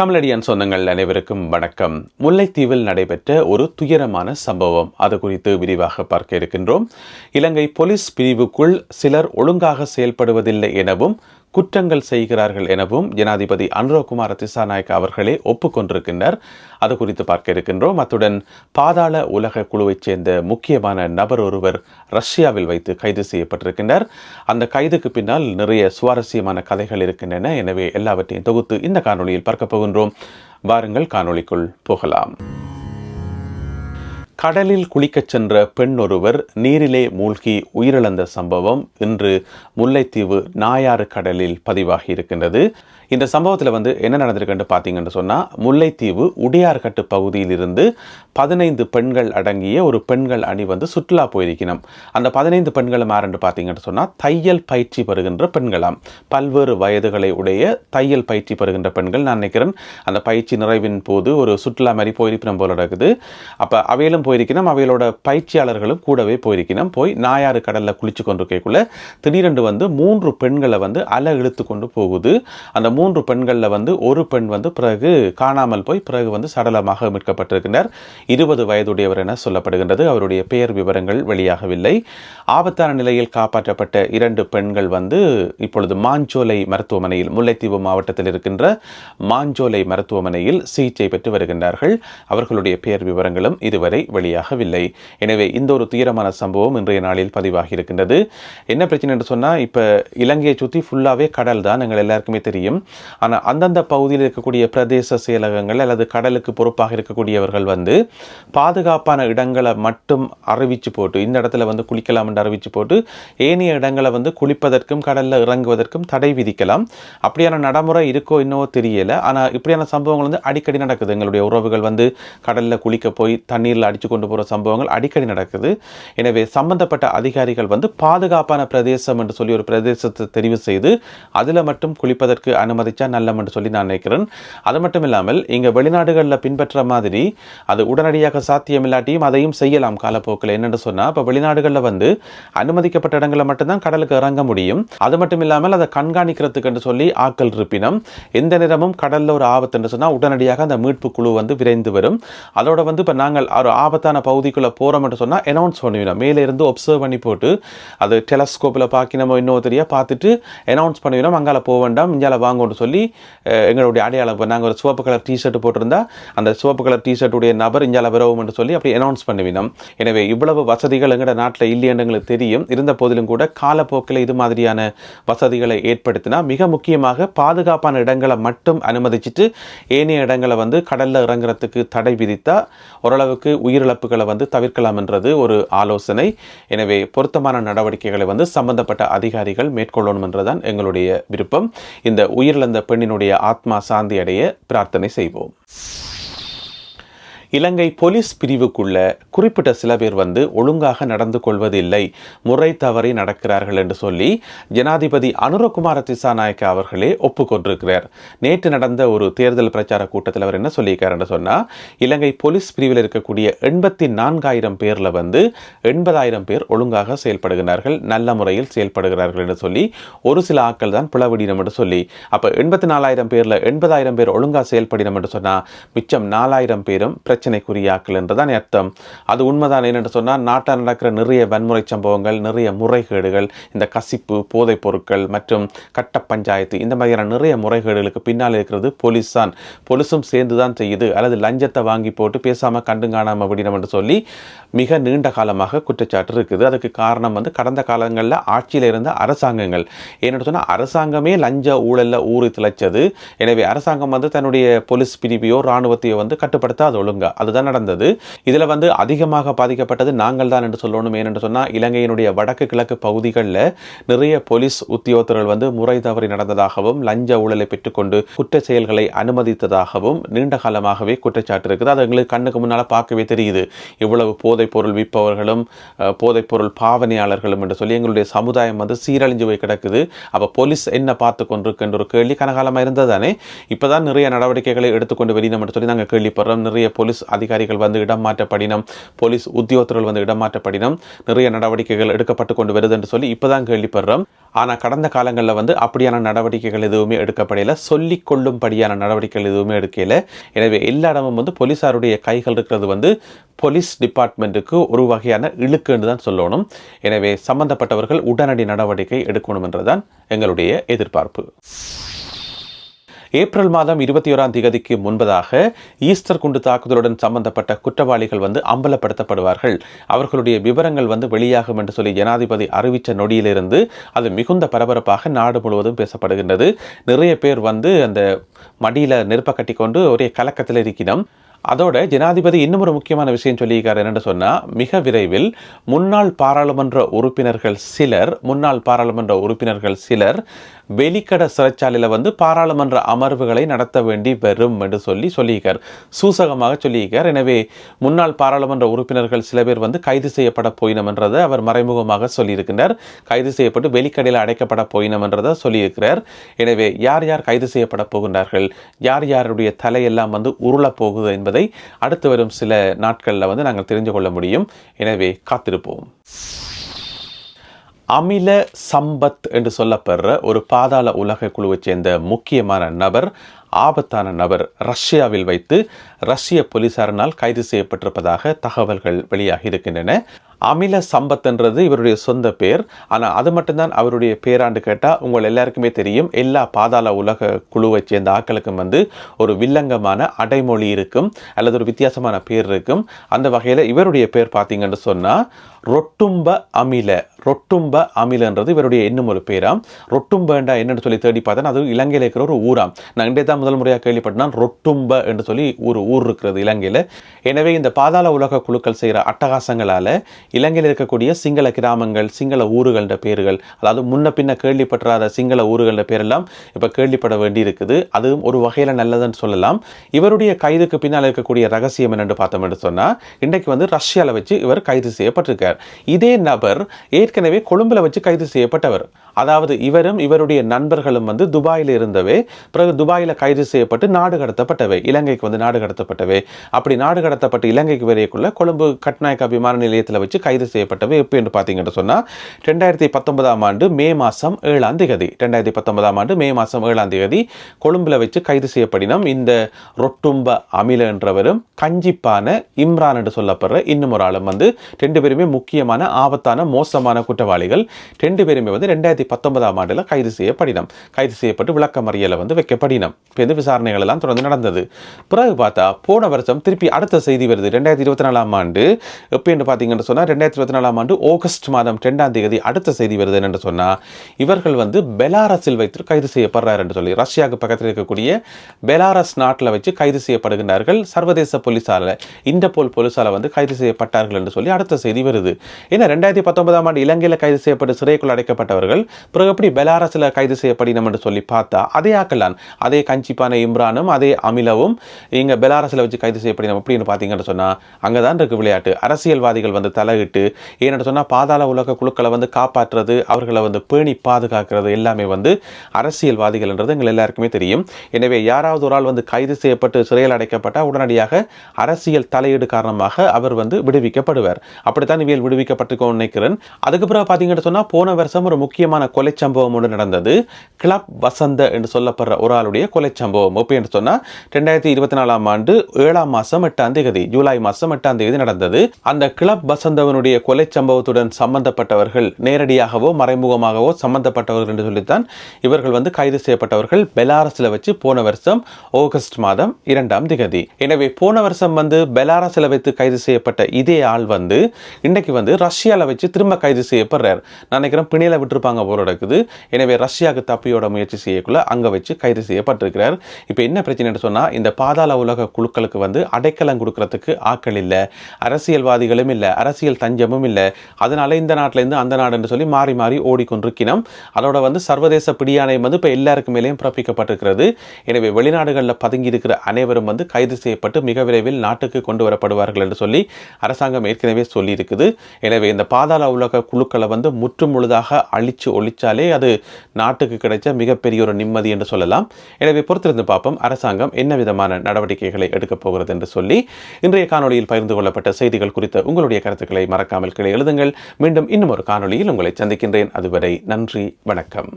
தமிழடியான் சொந்தங்கள் அனைவருக்கும் வணக்கம். முல்லைத்தீவில் நடைபெற்ற ஒரு துயரமான சம்பவம். அது குறித்து விரிவாக பார்க்க இருக்கின்றோம். இலங்கை போலீஸ் பிரிவுக்குள் சிலர் ஒழுங்காக செயல்படுவதில்லை எனவும் குற்றங்கள் செய்கிறார்கள் எனவும் ஜனாதிபதி அனுரகுமார் திசாநாயக் அவர்களே ஒப்புக்கொண்டிருக்கின்றனர். அது குறித்து பார்க்க இருக்கின்றோம். அத்துடன் பாதாள உலக குழுவைச் சேர்ந்த முக்கியமான நபர் ஒருவர் ரஷ்யாவில் வைத்து கைது செய்யப்பட்டிருக்கின்றார். அந்த கைதுக்கு பின்னால் நிறைய சுவாரஸ்யமான கதைகள் இருக்கின்றன. எனவே எல்லாவற்றையும் தொகுத்து இந்த காணொலியில் பார்க்க போகின்றோம். வாருங்கள் காணொளிக்குள் போகலாம். கடலில் குளிக்கச் சென்ற பெண் ஒருவர் நீரிலே மூழ்கி உயிரிழந்த சம்பவம் இன்று முல்லைத்தீவு நாயாறு கடலில் பதிவாகி இருக்கின்றது. இந்த சம்பவத்தில் வந்து என்ன நடந்திருக்குன்னு பார்த்தீங்கன்னு சொன்னால் முல்லைத்தீவு உடையார்கட்டு பகுதியில் இருந்து பதினைந்து பெண்கள் அடங்கிய ஒரு பெண்கள் அணி வந்து சுற்றுலா போயிருக்கணும் அந்த பதினைந்து பெண்களும் யாருன்னு பார்த்தீங்கன்னு சொன்னால் தையல் பயிற்சி பெறுகின்ற பெண்களாம். பல்வேறு வயதுகளை உடைய தையல் பயிற்சி பெறுகின்ற பெண்கள் நான் நினைக்கிறேன். அந்த பயிற்சி நிறைவின் போது ஒரு சுற்றுலா மாதிரி போயிருப்பினம் போல இருக்குது அப்போ அவையிலும் போயிருக்கணும் அவைகளோட பயிற்சியாளர்களும் கூடவே போயிருக்கணும் போய் நாயாறு கடலில் குளிச்சு கொண்டிருக்கக்குள்ள திடீரென்று வந்து மூன்று பெண்களை வந்து அலை இழுத்து கொண்டு போகுது. அந்த மூன்று பெண்களில் வந்து ஒரு பெண் வந்து பிறகு காணாமல் போய் பிறகு வந்து சடலமாக மீட்கப்பட்டிருக்கின்றார். இருபது வயதுடையவர் என சொல்லப்படுகின்றது. அவருடைய பெயர் விவரங்கள் வெளியாகவில்லை. ஆபத்தான நிலையில் காப்பாற்றப்பட்ட இரண்டு பெண்கள் வந்து இப்பொழுது மாஞ்சோலை மருத்துவமனையில் முல்லைத்தீவு மாவட்டத்தில் இருக்கின்ற மாஞ்சோலை மருத்துவமனையில் சிகிச்சை பெற்று வருகின்றார்கள். அவர்களுடைய பெயர் விவரங்களும் இதுவரை வெளியாகவில்லை. எனவே இந்த ஒரு துயரமான சம்பவம் இன்றைய நாளில் பதிவாகி இருக்கின்றது என்ன பிரச்சனை என்று சொன்னால் இப்போ இலங்கையை சுற்றி ஃபுல்லாகவே கடல் தான் எங்கள் எல்லாருக்குமே தெரியும். ஆனால் அந்தந்த பகுதியில் இருக்கக்கூடிய பிரதேச செயலகங்கள் அல்லது கடலுக்கு பொறுப்பாக இருக்கக்கூடியவர்கள் வந்து பாதுகாப்பான இடங்களை மட்டும் அறிவிச்சு போட்டு இந்த இடத்துல வந்து குளிக்கலாம் என்று அறிவிச்சு போட்டு ஏனைய இடங்களை வந்து குளிப்பதற்கும் கடலில் இறங்குவதற்கும் தடை விதிக்கலாம். அப்படியான நடைமுறை இருக்கோ இன்னவோ தெரியலை. ஆனால் இப்படியான சம்பவங்கள் வந்து அடிக்கடி நடக்குது. எங்களுடைய உறவுகள் வந்து கடலில் குளிக்க போய் தண்ணீரில் அடிச்சு வச்சு கொண்டு போகிற சம்பவங்கள் அடிக்கடி நடக்குது. எனவே சம்பந்தப்பட்ட அதிகாரிகள் வந்து பாதுகாப்பான பிரதேசம் என்று சொல்லி ஒரு பிரதேசத்தை தெரிவு செய்து அதில் மட்டும் குளிப்பதற்கு அனுமதிச்சா நல்லம் என்று சொல்லி நான் நினைக்கிறேன். அது மட்டும் இல்லாமல் இங்கே வெளிநாடுகளில் பின்பற்ற மாதிரி அது உடனடியாக சாத்தியமில்லாட்டியும் அதையும் செய்யலாம் காலப்போக்கில். என்னென்னு சொன்னால் இப்போ வெளிநாடுகளில் வந்து அனுமதிக்கப்பட்ட இடங்களில் மட்டும்தான் கடலுக்கு இறங்க முடியும். அது மட்டும் இல்லாமல் அதை கண்காணிக்கிறதுக்கு என்று சொல்லி ஆக்கள் இருப்பினும் எந்த நேரமும் கடலில் ஒரு ஆபத்து என்று சொன்னால் உடனடியாக அந்த மீட்பு குழு வந்து விரைந்து வரும். அதோட வந்து இப்போ நாங்கள் ஒரு ஆபத்தான பகுதிக்குள்ளே போகிறோம் என்று சொன்னால் அனௌன்ஸ் பண்ணுவீங்க. மேலே இருந்து ஒப்சர்வ் பண்ணி போட்டு அது டெலஸ்கோப்பில் பார்க்கணுமோ இன்னொரு தெரியா பார்த்துட்டு அனௌன்ஸ் பண்ணுவோம் அங்கால போக வேண்டாம் இங்கால வாங்கன்னு சொல்லி எங்களுடைய அடையாளம் நாங்கள் ஒரு சிவப்பு கலர் டிஷர்ட் போட்டிருந்தா அந்த சிவப்பு கலர் டிஷர்ட்டுடைய நபர் இங்கே விரவும் என்று சொல்லி அப்படி அனௌன்ஸ் பண்ணுவினோம் எனவே இவ்வளவு வசதிகள் எங்களோட நாட்டில் இல்லைன்னு எங்களுக்கு தெரியும். இருந்த போதிலும் கூட காலப்போக்கில் இது மாதிரியான வசதிகளை ஏற்படுத்தினா மிக முக்கியமாக பாதுகாப்பான இடங்களை மட்டும் அனுமதிச்சுட்டு ஏனைய இடங்களை வந்து கடலில் இறங்குறதுக்கு தடை விதித்தா ஓரளவுக்கு உயிர் உயிரிழப்புகளை வந்து தவிர்க்கலாம் என்றது ஒரு ஆலோசனை. எனவே பொருத்தமான நடவடிக்கைகளை வந்து சம்பந்தப்பட்ட அதிகாரிகள் மேற்கொள்ளணும் என்றுதான் எங்களுடைய விருப்பம். இந்த உயிரிழந்த பெண்ணினுடைய ஆத்மா சாந்தி அடைய பிரார்த்தனை செய்வோம். இலங்கை போலீஸ் பிரிவுக்குள்ள குறிப்பிட்ட சில பேர் வந்து ஒழுங்காக நடந்து கொள்வதில்லை. முறை தவறி நடக்கிறார்கள் என்று சொல்லி ஜனாதிபதி அனுரகுமார திசாநாயக்க அவர்களே ஒப்புக்கொண்டிருக்கிறார் நேற்று நடந்த ஒரு தேர்தல் பிரச்சார கூட்டத்தில் அவர் என்ன சொல்லியிருக்காருன்னு சொன்னால் இலங்கை போலீஸ் பிரிவில் இருக்கக்கூடிய எண்பத்தி நான்காயிரம் பேரில் வந்து எண்பதாயிரம் பேர் ஒழுங்காக செயல்படுகிறார்கள் நல்ல முறையில் செயல்படுகிறார்கள் என்று சொல்லி ஒரு சில ஆட்கள் தான் பிளவடினம் என்று சொல்லி. அப்போ எண்பத்தி நாலாயிரம் பேரில் எண்பதாயிரம் பேர் ஒழுங்காக செயல்படினம் என்று சொன்னால் மிச்சம் நாலாயிரம் பேரும் பிரச்சனைக்குரியாக்கள் என்றுதான் அர்த்தம். அது உண்மைதான் என்னென்று சொன்னால் நாட்டில் நடக்கிற நிறைய வன்முறை சம்பவங்கள் நிறைய முறைகேடுகள் இந்த கசிப்பு போதைப் பொருட்கள் மற்றும் கட்ட பஞ்சாயத்து இந்த மாதிரியான நிறைய முறைகேடுகளுக்கு பின்னால் இருக்கிறது போலீஸ் தான். போலீஸும் சேர்ந்து தான் செய்யுது. அல்லது லஞ்சத்தை வாங்கி போட்டு பேசாமல் கண்டு காணாமல் விடணும் என்று சொல்லி மிக நீண்ட காலமாக குற்றச்சாட்டு இருக்குது. அதுக்கு காரணம் வந்து கடந்த காலங்களில் ஆட்சியில் இருந்த அரசாங்கங்கள். ஏன்னு சொன்னால் அரசாங்கமே லஞ்ச ஊழலில் ஊறி திளைச்சது. எனவே அரசாங்கம் வந்து தன்னுடைய போலீஸ் பிரிவையோ இராணுவத்தையோ வந்து கட்டுப்படுத்தாது அதுதான் நடந்தது. இதில் வந்து அதிகமாக பாதிக்கப்பட்டது நாங்கள் தான் என்று சொல்லணும் ஏனென்று சொன்னால் இலங்கையினுடைய வடக்கு கிழக்கு பகுதிகளில் நிறைய போலீஸ் உத்தியோகத்தர்கள் வந்து முறை தவறி நடந்ததாகவும் லஞ்ச ஊழலை பெற்றுக்கொண்டு குற்ற செயல்களை அனுமதித்ததாகவும் நீண்ட காலமாகவே குற்றச்சாட்டு இருக்குது. அது எங்களுக்கு கண்ணுக்கு முன்னால் பார்க்கவே தெரியுது. இவ்வளவு போதைப் பொருள் விற்பவர்களும் போதைப்பொருள் போதைப் பொருள் பாவனையாளர்களும் என்று சொல்லி எங்களுடைய சமுதாயம் வந்து சீரழிஞ்சு போய் கிடக்குது. அப்போ போலீஸ் என்ன பார்த்து கொண்டிருக்கின்ற ஒரு கேள்வி கனகாலமாக இருந்தது தானே? இப்போ தான் நிறைய நடவடிக்கைகளை எடுத்துக்கொண்டு வெளியினம் சொல்லி நாங்கள் கேள்விப்படுறோம். நிறைய போலீஸ் போலீஸ் அதிகாரிகள் வந்து இடம் மாற்றப்படினம் போலீஸ் உத்தியோகத்தர்கள் வந்து இடம் மாற்றப்படினம் நிறைய நடவடிக்கைகள் எடுக்கப்பட்டு கொண்டு வருது என்று சொல்லி இப்பதான் கேள்விப்படுறோம் ஆனால் கடந்த காலங்களில் வந்து அப்படியான நடவடிக்கைகள் எதுவுமே எடுக்கப்படையில சொல்லிக் கொள்ளும்படியான நடவடிக்கைகள் எதுவுமே எடுக்கல எனவே எல்லா இடமும் வந்து போலீஸாருடைய கைகள் இருக்கிறது வந்து போலீஸ் டிபார்ட்மெண்ட்டுக்கு ஒரு வகையான இழுக்குன்னு தான் சொல்லணும் எனவே சம்பந்தப்பட்டவர்கள் உடனடி நடவடிக்கை எடுக்கணும் என்றுதான் எங்களுடைய எதிர்பார்ப்பு ஏப்ரல் மாதம் இருபத்தி ஓராம் தேதிக்கு முன்பதாக ஈஸ்டர் குண்டு தாக்குதலுடன் சம்பந்தப்பட்ட குற்றவாளிகள் வந்து அம்பலப்படுத்தப்படுவார்கள். அவர்களுடைய விவரங்கள் வந்து வெளியாகும் என்று சொல்லி ஜனாதிபதி அறிவித்த நொடியிலிருந்து அது மிகுந்த பரபரப்பாக நாடு முழுவதும் பேசப்படுகின்றது. நிறைய பேர் வந்து அந்த மடியில் நெருப்ப கட்டி கொண்டு ஒரே கலக்கத்தில் இருக்கிறோம். அதோட ஜனாதிபதி இன்னும் ஒரு முக்கியமான விஷயம் சொல்லியிருக்காரு என்னென்னு சொன்னால் மிக விரைவில் முன்னாள் பாராளுமன்ற உறுப்பினர்கள் சிலர் முன்னாள் பாராளுமன்ற உறுப்பினர்கள் சிலர் வெளிக்கட சிறைச்சாலையில் வந்து பாராளுமன்ற அமர்வுகளை நடத்த வேண்டி வரும் என்று சொல்லி சொல்லியிருக்கார். சூசகமாக சொல்லியிருக்கார். எனவே முன்னாள் பாராளுமன்ற உறுப்பினர்கள் சில பேர் வந்து கைது செய்யப்பட போயினம் என்றதை அவர் மறைமுகமாக சொல்லியிருக்கின்றார். கைது செய்யப்பட்டு வெளிக்கடையில் அடைக்கப்பட போயினம் என்றதை சொல்லியிருக்கிறார். எனவே யார் யார் கைது செய்யப்பட போகின்றார்கள்? யார் யாருடைய தலையெல்லாம் வந்து உருளப் போகுது என்பதை அடுத்து வரும் சில நாட்களில் வந்து நாங்கள் தெரிந்து கொள்ள முடியும். எனவே காத்திருப்போம். அமில சம்பத் என்று சொல்லப்படுற ஒரு பாதாள உலக குழுவைச் சேர்ந்த முக்கியமான நபர் ஆபத்தான நபர் ரஷ்யாவில் வைத்து ரஷ்ய போலீசாரினால் கைது செய்யப்பட்டிருப்பதாக தகவல்கள் வெளியாகி இருக்கின்றன. அமில சம்பத்துன்றது இவருடைய சொந்த பேர். ஆனால் அது மட்டும்தான் அவருடைய பேராண்டு கேட்டால் உங்கள் எல்லாருக்குமே தெரியும். எல்லா பாதாள உலக குழுவை சேர்ந்த ஆக்களுக்கும் வந்து ஒரு வில்லங்கமான அடைமொழி இருக்கும். அல்லது ஒரு வித்தியாசமான பேர் இருக்கும். அந்த வகையில் இவருடைய பேர் பார்த்தீங்கன்னு சொன்னால் ரொட்டும்ப அமில. ரொட்டும்ப அமிலன்றது இவருடைய இன்னும் ஒரு பேராம். ரொட்டும்பண்டா என்னன்னு சொல்லி தேடி பார்த்தா அது இலங்கையில் இருக்கிற ஒரு ஊராம். நான் இன்றைய தான் முதல் முறையாக கேள்விப்பட்டேன். ரொட்டும்ப என்று சொல்லி ஒரு ஊர் இருக்கிறது இலங்கையில். எனவே இந்த பாதாள உலக குழுக்கள் செய்கிற அட்டகாசங்களால் இலங்கையில் இருக்கக்கூடிய சிங்கள கிராமங்கள் சிங்கள ஊர்கள்ன்ற பேர்கள் அதாவது முன்ன பின்ன கேள்விப்பட்டாத சிங்கள ஊர்கள்ன்ற பேரெல்லாம் இப்போ கேள்விப்பட வேண்டி இருக்குது அதுவும் ஒரு வகையில் நல்லதுன்னு சொல்லலாம். இவருடைய கைதுக்கு பின்னால் இருக்கக்கூடிய ரகசியம் என்னென்று பார்த்தோம் என்று சொன்னால் இன்றைக்கு வந்து ரஷ்யாவில் வச்சு இவர் கைது செய்யப்பட்டிருக்கார். இதே நபர் ஏற்கனவே கொழும்பில் வச்சு கைது செய்யப்பட்டவர். அதாவது இவரும் இவருடைய நண்பர்களும் வந்து துபாயில் இருந்தவை பிறகு துபாயில் கைது செய்யப்பட்டு நாடு கடத்தப்பட்டவை. இலங்கைக்கு வந்து நாடு கடத்தப்பட்டவை. அப்படி நாடு கடத்தப்பட்டு இலங்கைக்கு வரையக்குள்ள கொழும்பு கட்நாயக்கா விமான நிலையத்தில் வச்சு கைது செய்யப்பட்டவை. எப்போ என்று பார்த்தீங்கன்னு சொன்னால் ரெண்டாயிரத்தி பத்தொன்பதாம் ஆண்டு மே மாதம் ஏழாம் தேதி. ரெண்டாயிரத்தி பத்தொன்பதாம் ஆண்டு மே மாதம் ஏழாம் தேதி கொழும்பில் வச்சு கைது செய்யப்படினம் இந்த ரொட்டும்ப அமில என்றவரும் கஞ்சிப்பான இம்ரான் என்று சொல்லப்படுற இன்னும் ஒரு ஆளும் வந்து ரெண்டு பேருமே முக்கியமான ஆபத்தான மோசமான குற்றவாளிகள். ரெண்டு பேருமே வந்து ரெண்டாயிரத்தி பத்தொன்பதாம் ஆண்டில் கைது செய்யப்படினம். கைது செய்யப்பட்டு விளக்கமறியலை வந்து வைக்கப்படினம். இப்போ இந்த விசாரணைகள் எல்லாம் தொடர்ந்து நடந்தது. பிறகு பார்த்தா போன வருஷம் திருப்பி அடுத்த செய்தி வருது. ரெண்டாயிரத்தி இருபத்தி நாலாம் ஆண்டு எப்போ என்று பார்த்தீங்கன்னு சொன்னால் ரெண்டாயிரத்தி இருபத்தி நாலாம் ஆண்டு ஆகஸ்ட் மாதம் ரெண்டாம் தேதி அடுத்த செய்தி வருது என்று சொன்னால் இவர்கள் வந்து பெலாரஸில் வைத்து கைது செய்யப்படுறார் என்று சொல்லி ரஷ்யாவுக்கு பக்கத்தில் இருக்கக்கூடிய பெலாரஸ் நாட்டில் வச்சு கைது செய்யப்படுகின்றார்கள். சர்வதேச போலீஸால் இண்டபோல் போலீஸால் வந்து கைது செய்யப்பட்டார்கள் என்று சொல்லி அடுத்த செய்தி வருது. ஏன்னா ரெண்டாயிரத்தி பத்தொன்பதாம் ஆண்டு இலங்கையில் கைது செய்யப்பட்டு சிறைக்குள் அடைக்கப்பட்டவர்கள் பிறகு எப்படி பெலாரஸில் கைது செய்யப்படினோம் என்று சொல்லி பார்த்தா அதே ஆக்கலான் அதே கஞ்சிப்பான இம்ரானும் அதே அமிலவும் இங்கே பெலாரஸில் வச்சு கைது செய்யப்படினோம் அப்படின்னு பார்த்தீங்கன்னு சொன்னால் அங்கே தான் இருக்குது விளையாட்டு. அரசியல்வாதிகள் வந்து தலையிட்டு ஏன்னு சொன்னால் பாதாள உலக குழுக்களை வந்து காப்பாற்றுறது அவர்களை வந்து பேணி பாதுகாக்கிறது எல்லாமே வந்து அரசியல்வாதிகள்ன்றது எங்கள் எல்லாருக்குமே தெரியும். எனவே யாராவது ஒரு ஆள் வந்து கைது செய்யப்பட்டு சிறையில் அடைக்கப்பட்டால் உடனடியாக அரசியல் தலையீடு காரணமாக அவர் வந்து விடுவிக்கப்படுவார். அப்படித்தான் இவியல் விடுவிக்கப்பட்டிருக்கோம் நினைக்கிறேன். அதுக்கு பிறகு பார்த்தீங்கன்னு சொன்னால் போன வருஷம் ஒரு முக்கியமான கொலை சம்பவம் ஒன்று நடந்தது. கிளப் வசந்த என்று சொல்லப்படுற ஒரு ஆளுடைய கொலை சம்பவம் எப்படி என்று சொன்னால் ரெண்டாயிரத்தி இருபத்தி நாலாம் ஆண்டு ஏழாம் மாதம் எட்டாம் தேதி ஜூலை மாதம் எட்டாம் தேதி நடந்தது. அந்த கிளப் வசந்தவனுடைய கொலை சம்பவத்துடன் சம்பந்தப்பட்டவர்கள் நேரடியாகவோ மறைமுகமாகவோ சம்பந்தப்பட்டவர்கள் என்று சொல்லித்தான் இவர்கள் வந்து கைது செய்யப்பட்டவர்கள் பெலாரஸில் வச்சு போன வருஷம் ஆகஸ்ட் மாதம் இரண்டாம் திகதி எனவே போன வருஷம் வந்து பெலாரஸில் வைத்து கைது செய்யப்பட்ட இதே ஆள் வந்து இன்றைக்கு வந்து ரஷ்யாவில் வச்சு திரும்ப கைது செய்யப்படுறார். நான் நினைக்கிறேன் பிணையில விட்டுருப்பாங்க போல எனவே ரஷ்யாவுக்கு தப்பியோட முயற்சி செய்யக்குள்ள அங்கே வச்சு கைது செய்யப்பட்டிருக்கிறார். இப்போ என்ன பிரச்சனைன்னு சொன்னால் இந்த பாதாள உலக குழுக்களுக்கு வந்து அடைக்கலம் கொடுக்கறதுக்கு ஆட்கள் இல்லை. அரசியல்வாதிகளும் இல்லை. அரசியல் தஞ்சமும் இல்லை. அதனால இந்த நாட்டிலேருந்து அந்த நாடுன்னு சொல்லி மாறி மாறி ஓடிக்கொண்டிருக்கணும் அதோட வந்து சர்வதேச பிடியாணை வந்து இப்போ எல்லாருக்கு மேலேயும் பிறப்பிக்கப்பட்டிருக்கிறது. எனவே வெளிநாடுகளில் பதுங்கி இருக்கிற அனைவரும் வந்து கைது செய்யப்பட்டு மிக விரைவில் நாட்டுக்கு கொண்டு வரப்படுவார்கள் என்று சொல்லி அரசாங்கம் ஏற்கனவே சொல்லியிருக்குது. எனவே இந்த பாதாள உலக குழுக்களை வந்து முற்று முழுதாக அழிச்சு ஒழிச்சாலே அது நாட்டுக்கு கிடைச்ச மிகப்பெரிய ஒரு நிம்மதி என்று சொல்லலாம். எனவே பொறுத்திருந்து பார்ப்போம். அரசாங்கம் என்ன விதமான நடவடிக்கைகளை எடுக்கப் போகிறது என்று சொல்லி இன்றைய காணொளியில் பகிர்ந்து கொள்ளப்பட்ட செய்திகள் குறித்த உங்களுடைய கருத்துக்களை மறக்காமல் கீழே எழுதுங்கள். மீண்டும் இன்னும் ஒரு காணொளியில் உங்களை சந்திக்கின்றேன். அதுவரை நன்றி வணக்கம்.